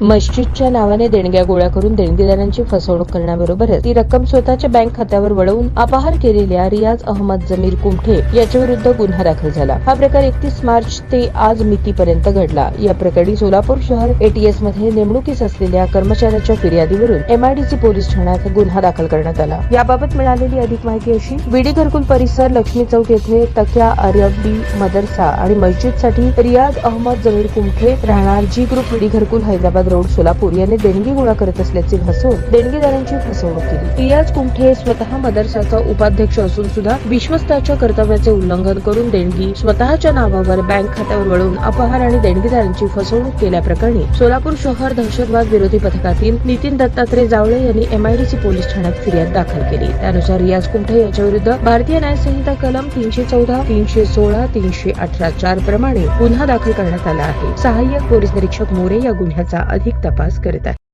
मस्जिदच्या नावाने देणग्या गोळा करून देणगीदारांची फसवणूक करण्याबरोबरच ती रक्कम स्वतःच्या बँक खात्यावर वळवून अपहार केलेल्या रियाज अहमद जमीर कुमठे याच्या विरुद्ध गुन्हा दाखल झाला. हा प्रकार एकतीस मार्च ते आज मितीपर्यंत घडला. या प्रकरणी सोलापूर शहर एटीएसमध्ये नेमणुकीस असलेल्या कर्मचाऱ्याच्या फिर्यादीवरून एमआयडीसी पोलीस ठाण्यात गुन्हा दाखल करण्यात आला. याबाबत मिळालेली अधिक माहिती अशी विडी घरकुल परिसर लक्ष्मी चौक येथे तक्या अरबी मदरसा आणि मस्जिदसाठी रियाज अहमद जमीर कुमठे राहणार जी ग्रुप विडी घरकुल हैदराबाद रोड सोलापूर यांनी देणगी गोळा करत असल्याचे भासून देणगीदारांची फसवणूक केली. रियाज कुमठे स्वतः मदरसाचा उपाध्यक्ष असून सुद्धा विश्वस्ताच्या कर्तव्याचे उल्लंघन करून देणगी स्वतःच्या नावावर बँक खात्यावर वळवून अपहार आणि देणगीदारांची फसवणूक केल्याप्रकरणी सोलापूर शहर दहशतवाद विरोधी पथकातील नितीन दत्तात्रय जावळे यांनी एमआयडीसी पोलीस ठाण्यात फिर्याद दाखल केली. त्यानुसार रियाज कुमठे याच्या विरुद्ध भारतीय न्यायसंहिता कलम तीनशे चौदा तीनशे सोळा तीनशे अठरा चार प्रमाणे गुन्हा दाखल करण्यात आला आहे. सहाय्यक पोलीस निरीक्षक मोरे या गुन्ह्याचा अधिक तपास करत आहे.